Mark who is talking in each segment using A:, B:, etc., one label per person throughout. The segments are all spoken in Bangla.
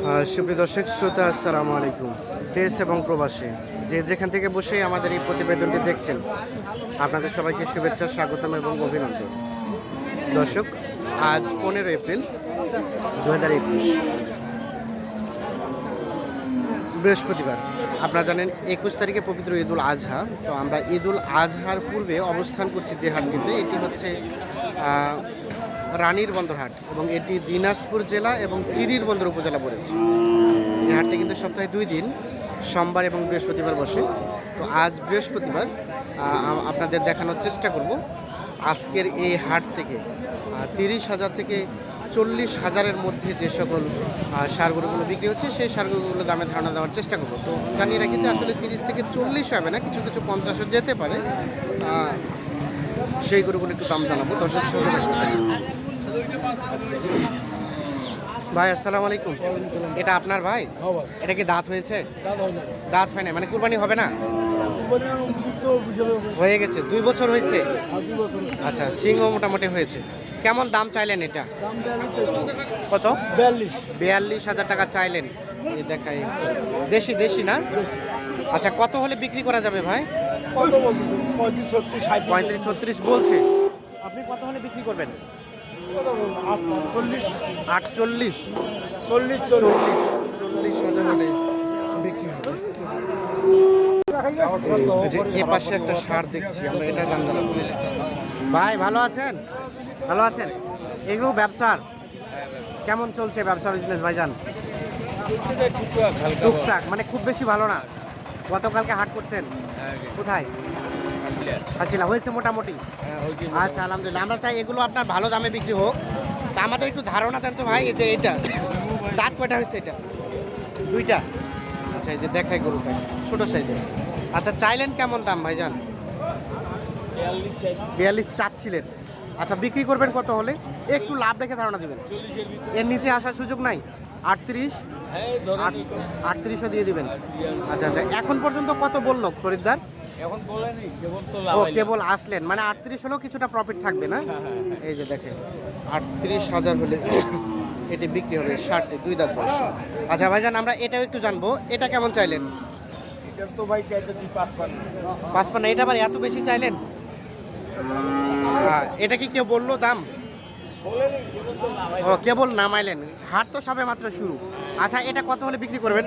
A: সুপ্রিয় দর্শক, শ্রোতা, আসসালামু আলাইকুম। দেশ এবং প্রবাসে, যে যেখান থেকে বসে আমাদের এই প্রতিবেদনটি দেখছেন, আপনাদের সবাইকে শুভেচ্ছা, স্বাগতম এবং অভিনন্দন। দর্শক, আজ পনেরো এপ্রিল দু হাজার একুশ। বৃহস্পতিবার। আপনারা জানেন, একুশ তারিখে পবিত্র ঈদুল আজহা। তো আমরা ঈদুল আজহার পূর্বে অবস্থান করছি যে হাটটিতে। এটি হচ্ছে রানীর বন্দরহাট এবং এটি দিনাজপুর জেলা এবং চিরির বন্দর উপজেলা পড়েছে এই হাটটি কিন্তু সপ্তাহে দুই দিন, সোমবার এবং বৃহস্পতিবার বসে। তো আজ বৃহস্পতিবার আপনাদের দেখানোর চেষ্টা করব। আজকের এই হাট থেকে তিরিশ হাজার থেকে চল্লিশ হাজারের মধ্যে যে সকল সারগুলোগুলো বিক্রি হচ্ছে, সেই সারগুলো দামে ধারণা দেওয়ার চেষ্টা করব। তো জানিয়ে রাখি যে আসলে তিরিশ থেকে চল্লিশ হবে না, কিছু কিছু পঞ্চাশও যেতে পারে। সেই গরুগুলো একটু দাম জানাব। দর্শক সঙ্গে। ভাই আসসালামু আলাইকুম। এটা আপনার ভাই? এটা কি দাঁত হয়েছে? দাঁত হয় না। মানে কুরবানি হবে না? হয়ে গেছে দুই বছর হয়েছে? আচ্ছা সিংহ মোটামুটি হয়েছে। কেমন দাম চাইলেন এটা? কত?
B: বিয়াল্লিশ।
A: বিয়াল্লিশ হাজার টাকা চাইলেন। দেখাই দেশি দেশি না? আচ্ছা কত হলে বিক্রি করা যাবে ভাই?
B: পঁয়ত্রিশ ছত্রিশ
A: বলছে। আপনি কত হলে বিক্রি করবেন?
B: চল্লিশ
A: আটচল্লিশ।
B: চল্লিশ চল্লিশ।
A: চল্লিশ। চল্লিশ হাজার হলে বিক্রি হবে। এ পাশে একটা সার দেখছি আমরা এটা ভাই ভালো আছেন? ভালো আছেন? এগুলো ব্যবসার? কেমন চলছে ব্যবসা বিজনেস ভাইজান? টুকটাক মানে খুব বেশি ভালো না। গতকালকে হাট করছেন। কোথায়? হাসিলা হয়েছে মোটামুটি। আচ্ছা আলহামদুলিল্লাহ। আমরা চাই এগুলো আপনার ভালো দামে বিক্রি হোক। তা আমাদের একটু ধারণা দেন তো ভাই এই যে এটা দাঁত কয়টা হয়েছে এটা? দুইটা। আচ্ছা এই যে দেখাই গরুটা ছোটো সাইজে আচ্ছা চাইলেন কেমন দাম ভাইজান? বিয়াল্লিশ চাচ্ছিলেন। আচ্ছা বিক্রি করবেন কত হলে? একটু লাভ রেখে ধারণা দেবেন। এর নিচে আসার সুযোগ নাই? আটত্রিশ? আটত্রিশও দিয়ে দিবেন। আচ্ছা আচ্ছা এখন পর্যন্ত কত বলল খরিদ্দার?
B: এখন বলেনি কেবল তো
A: ও কেবল আসলেন মানে আটত্রিশ হলেও কিছুটা প্রফিট থাকবে না? এই যে দেখেন আটত্রিশ হাজার হলে এটি বিক্রি হবে ষাটটি দুই দাঁত বয়স। আচ্ছা ভাইজান আমরা এটাও একটু জানব এটা কেমন চাইলেন?
B: এটা তো ভাই চাইতেছি পাঁচ পান
A: পাঁচপান্ন এটা আবার এত বেশি চাইলেন? এটা কি কেউ বলল দাম
B: বলেনি কেবল তো নামাই
A: ও কেবল নামাইলেন। হাট তো সবে মাত্র শুরু। আচ্ছা এটা কত হলে বিক্রি করবেন?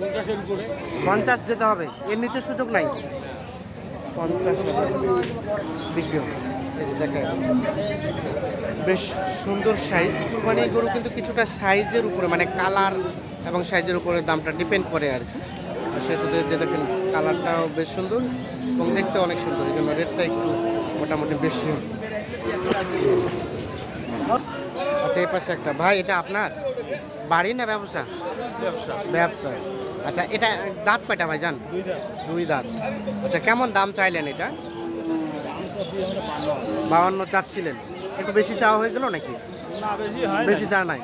B: পঞ্চাশের উপরে।
A: পঞ্চাশ যেতে হবে। এর নিচে সুযোগ নাই? পঞ্চাশ বিক্রি দেখেন। বেশ সুন্দর সাইজ কুরবানি গরু কিন্তু কিছুটা সাইজের উপরে মানে কালার এবং সাইজের উপরে দামটা ডিপেন্ড করে আর কি। সে শুধু যে দেখেন কালারটাও বেশ সুন্দর এবং দেখতে অনেক সুন্দর। এই জন্য রেটটা একটু মোটামুটি বেশি। আচ্ছা এই পাশে একটা। ভাই এটা আপনার? বাড়ি না ব্যবসা?
B: ব্যবসা।
A: ব্যবসা। আচ্ছা এটা দাঁত কয়টা ভাই জান? দুই দাঁত। আচ্ছা কেমন দাম চাইলেন এটা? বাউান্ন চাচ্ছিলেন। একটু বেশি চাওয়া হয়ে গেল নাকি?
B: বেশি
A: চা নাই।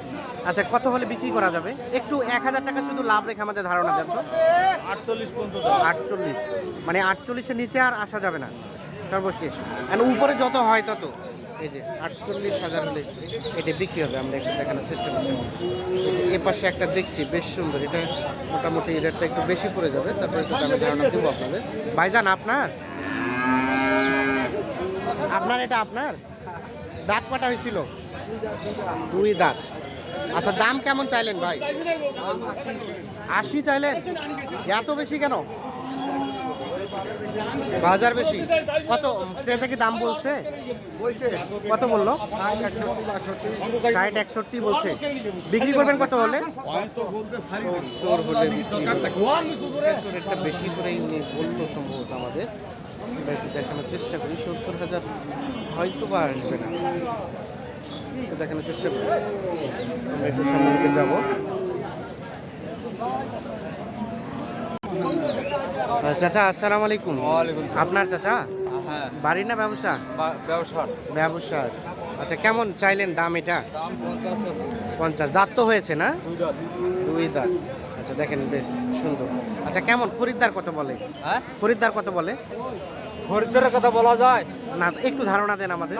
A: আচ্ছা কত হলে বিক্রি করা যাবে? একটু এক হাজার টাকা শুধু লাভ রেখে আমাদের ধারণা দেন তো।
B: আটচল্লিশ
A: আটচল্লিশ। মানে আটচল্লিশের নিচে আর আসা যাবে না। সর্বশেষ। মানে উপরে যত হয় তত। এই যে আটচল্লিশ হাজার হলে এটা বিক্রি হবে, আমরা একটু দেখানোর চেষ্টা করছি। এই এ পাশে একটা দেখছি, বেশ সুন্দর। এটা মোটামুটি রেটটা একটু বেশি পড়ে যাবে, তারপরে একটু দামে ধারণা দেবো আপনাদের। ভাইজান, আপনার? আপনার এটা আপনার? দাঁত কটা হয়েছিল? দুই দাঁত। আচ্ছা দাম কেমন চাইলেন ভাই? আশি চাইলেন? এত বেশি কেন? বাজার বেশি? কত? ক্রেতা কি দাম বলছে?
B: বলছে।
A: কত বলল? ষাট একষট্টি বলছে। বিক্রি করবেন কত হলে। একটু বেশি করেই বলল সম্ভবত আমাদের। আমরা একটু দেখানোর চেষ্টা করি। সত্তর হাজার হয়তো বা আসবে না। দেখানোর চেষ্টা করি। আমরা একটু সামনের দিকে যাব। চাচা আসসালামু আলাইকুম। আপনার চাচা?
B: হ্যাঁ।
A: বাড়ি না ব্যবসা?
B: ব্যবসার
A: ব্যবসা। আচ্ছা কেমন চাইলেন দাম এটা?
B: পঞ্চাশ
A: দাঁত তো হয়েছে না? দুই দাঁত। আচ্ছা দেখেন বেশ সুন্দর। আচ্ছা কেমন? খরিদ্দার কত বলে?
B: হ্যাঁ?
A: খরিদ্দার কত বলে?
B: খরিদ্দারের কথা বলা যায়?
A: না একটু ধারণা দেন আমাদের।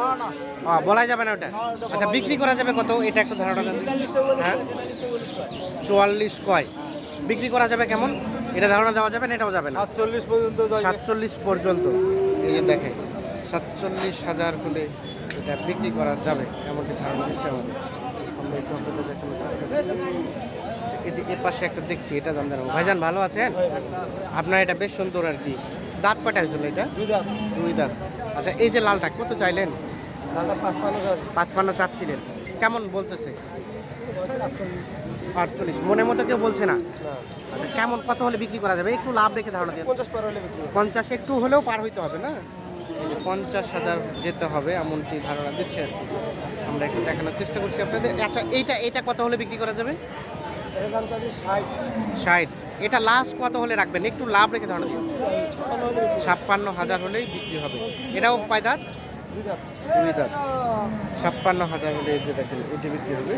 A: বলা যাবে না ওটা? আচ্ছা বিক্রি করা যাবে কত? এটা একটু ধারণা দেন। হ্যাঁ চুয়াল্লিশ কয়। বিক্রি করা যাবে কেমন? এটা ধারণা দেওয়া যাবে না এটাও যাবে না।
B: সাতচল্লিশ পর্যন্ত।
A: সাতচল্লিশ পর্যন্ত। এই যে দেখে সাতচল্লিশ হাজার হলে এটা বিক্রি করা যাবে এমনটি ধারণা দিচ্ছে আমাদের। আমরা একটু এই যে এ পাশে একটা দেখছি এটা দাম জানাব। ভাইজান ভালো আছেন? আপনার এটা বেশ সুন্দর আর কি। দাঁত কটা হয়েছিল এটা?
B: দুই।
A: দাঁত। আচ্ছা এই যে লালটা কত চাইলেন?
B: দাদা পাঁচ পান্ন।
A: চাচ্ছিলেন। কেমন বলতেছে? আটচল্লিশ। মনের মতো কেউ বলছে না। আচ্ছা কেমন কত হলে বিক্রি করা যাবে? একটু লাভ রেখে ধারণা দিয়ে
B: পঞ্চাশ পার হলে।
A: পঞ্চাশ একটু হলেও পার হইতে হবে না? পঞ্চাশ হাজার যেতে হবে এমনটি ধারণা দিচ্ছে। আমরা একটু দেখানোর চেষ্টা করছি আপনাদের। আচ্ছা এইটা এটা কত হলে বিক্রি করা যাবে?
B: ষাট।
A: এটা লাস্ট কত হলে রাখবেন? একটু লাভ রেখে ধারণা দিন।
B: ছাপ্পান্ন
A: হাজার হলেই বিক্রি হবে। এটাও পায়দাত
B: দুই
A: দাঁত। ছাপ্পান্ন হাজার হলে এই যে দেখেন এটি বিক্রি হবে।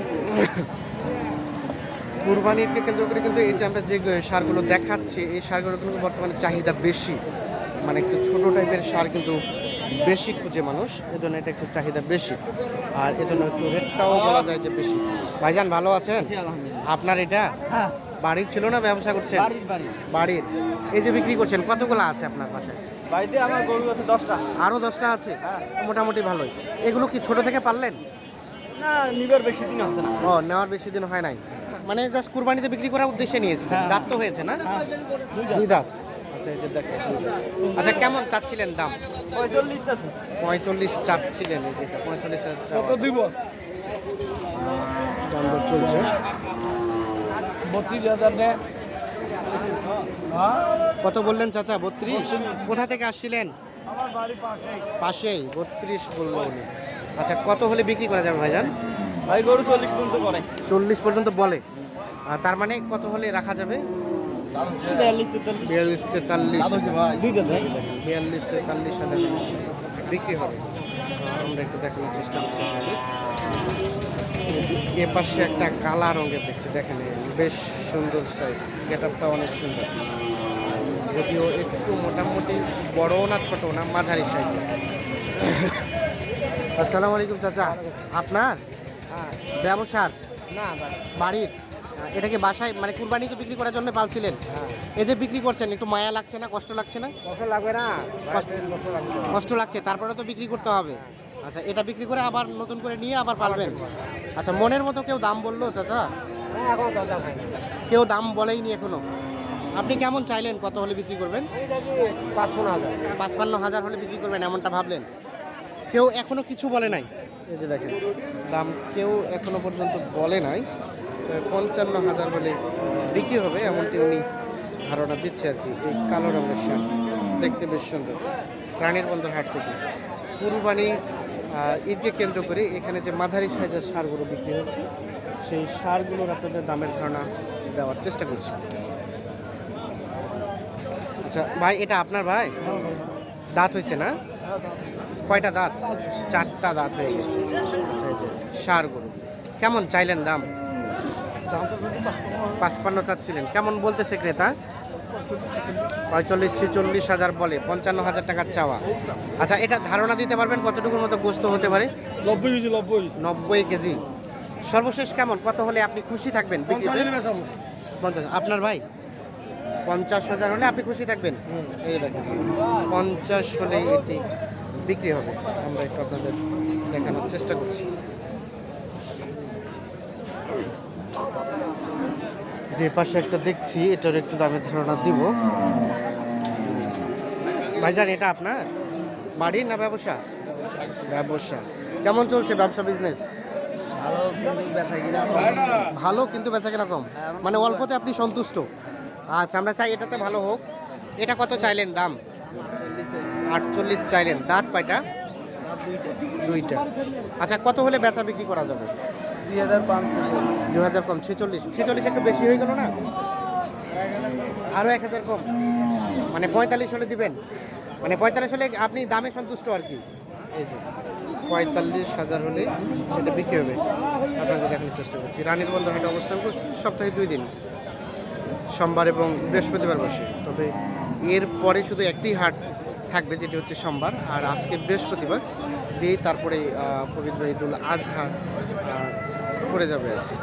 A: কুরবানিকে কেন্দ্র করে কিন্তু এই যে আমরা যে সারগুলো দেখাচ্ছি এই সারগুলো কিন্তু বর্তমানে চাহিদা বেশি। মানে একটু ছোট টাইপের সার কিন্তু বেশি খুঁজে মানুষ এজন্য এটা একটু চাহিদা বেশি। আর এজন্য একটু রেটটাও বলা যায় যে বেশি। ভাইজান ভালো আছেন? আপনার এটা?
B: হ্যাঁ,
A: বাড়ির ছিল না ব্যবসা করছেন?
B: বাড়ির
A: এই যে বিক্রি করছেন কতগুলো আছে আপনার পাশে?
B: বাড়িতে আমার গরু আছে দশটা।
A: আরও দশটা আছে?
B: হ্যাঁ।
A: মোটামুটি ভালোই। এগুলো কি ছোট থেকে পারলেন
B: না নিবার বেশি দিন আছে না।
A: ও নেওয়ার বেশি দিন হয় নাই? মানে জাস্ট কুরবানিতে বিক্রি করার উদ্দেশ্যে নিয়েছে।
B: হ্যাঁ।
A: দাঁত তো হয়েছে না? দুই দাঁত। আচ্ছা এই যে দেখেন আচ্ছা কেমন চাচ্ছিলেন দাম?
B: পঁয়তাল্লিশ
A: চাচ্ছিলেন এই যেটা পঁয়তাল্লিশ।
B: কত দিব।
A: দাম দর চলছে।
B: বত্রিশ হাজার নে হ্যাঁ?
A: কত বললেন চাচা বত্রিশ? কোথা থেকে আসছিলেন? পাশেই। বত্রিশ বলল উনি। আচ্ছা কত হলে বিক্রি করা যাবে ভাইজান?
B: ভাই গরু চল্লিশ পর্যন্ত করে
A: চল্লিশ পর্যন্ত বলে। তার মানে কত হলে রাখা যাবে?
B: বিয়াল্লিশ তেতাল্লিশ।
A: বিয়াল্লিশ তেতাল্লিশ। হাজার বিক্রি হবে। আমরা একটু দেখানোর চেষ্টা করছি এ পাশে একটা কালা রঙের দেখছি দেখেন বেশ সুন্দর সাইজ গেট আপটা অনেক সুন্দর। যদিও একটু মোটামুটি বড় না ছোট না মাঝারি সাইজ আসসালামু আলাইকুম চাচা। আপনার?
B: হ্যাঁ।
A: ব্যবসার?
B: না।
A: বাড়ির? এটাকে বাসায় মানে কুরবানিতে বিক্রি করার জন্য পালছিলেন?
B: হ্যাঁ।
A: এই যে বিক্রি করছেন একটু মায়া লাগছে না কষ্ট লাগছে না?
B: কত লাগবে না।
A: কষ্ট- কষ্ট লাগছে। তারপরে তো বিক্রি করতে হবে। আচ্ছা এটা বিক্রি করে আবার নতুন করে নিয়ে আবার পালবেন? আচ্ছা মনের মতো কেউ দাম বলল চাচা?
B: হ্যাঁ তো
A: কেউ দাম বলেইনি এখনও? আপনি কেমন চাইলেন কত হলে বিক্রি করবেন? পাঁচপান্ন হাজার। হলে বিক্রি করবেন এমনটা ভাবলেন? কেউ এখনও কিছু বলে নাই? এই যে দেখেন দাম কেউ এখনও পর্যন্ত বলে নাই। তো পঞ্চান্ন হাজার হলে বিক্রি হবে এমনটি উনি ধারণা দিচ্ছে আর কি এই কালো রঙের শার্ট দেখতে বেশ সুন্দর। প্রাণীর বন্দর হাট থেকে। কুরবানি ঈদকে কেন্দ্র করে এখানে যে মাঝারি সাইজের সারগুলো বিক্রি হচ্ছে সেই সারগুলোর আপনাদের দামের ধারণা দেওয়ার চেষ্টা করছি। আচ্ছা ভাই এটা আপনার ভাই? দাঁত হয়েছে না? কয়টা দাঁত? চারটা দাঁত হয়ে গেছে। আচ্ছা যে কেমন চাইলেন দাম? পাঁচপান্ন চাচ্ছিলেন। কেমন বলতেছে ক্রেতা? পঁয়তাল্লিশ ছেচল্লিশ হাজার বলে পঞ্চান্ন হাজার টাকার চাওয়া। আচ্ছা এটা ধারণা দিতে পারবেন কতটুকুর মতো গোস্ত হতে পারে?
B: নব্বই কেজি নব্বই।
A: নব্বই কেজি। সর্বশেষ কেমন? কত হলে আপনি খুশি থাকবেন পঞ্চাশ আপনার ভাই? পঞ্চাশ হাজার হলে আপনি খুশি থাকবেন? এই দেখেন পঞ্চাশ হলে এটি বিক্রি হবে। আমরা একটু আপনাদের দেখানোর চেষ্টা করছি। যে পাশে একটা দেখছি এটার একটু দামের ধারণা দিব। ভাইজান এটা আপনার? বাড়ি না ব্যবসা? ব্যবসা। কেমন চলছে ব্যবসা বিজনেস
B: ভালো কিন্তু
A: বেচা কেনা কম। মানে অল্পতে আপনি সন্তুষ্ট? আচ্ছা আমরা চাই এটাতে ভালো হোক। এটা কত চাইলেন দাম? আটচল্লিশ চাইলেন। দাঁত কয়টা? দুইটা। আচ্ছা কত হলে বেচা বিক্রি করা যাবে? দু হাজার কম, ছেচল্লিশ। ছেচল্লিশ একটু বেশি হয়ে গেল না? আরও এক হাজার কম। মানে পঁয়তাল্লিশ হলে দিবেন? মানে পঁয়তাল্লিশ হলে আপনি দামে সন্তুষ্ট আর কি? পঁয়তাল্লিশ হাজার হলে এটা বিক্রি হবে। আপনাকে দেখানোর চেষ্টা করছি। রানীর বন্দর হাটে অবস্থান করছি সপ্তাহে দুই দিন। সোমবার এবং বৃহস্পতিবার বসে। তবে এর পরে শুধু একটি হাট থাকবে, যেটি হচ্ছে সোমবার। আর আজকে বৃহস্পতিবার, দিয়েই তারপরে পবিত্র ঈদুল আজহা পড়ে যাবে আর কি।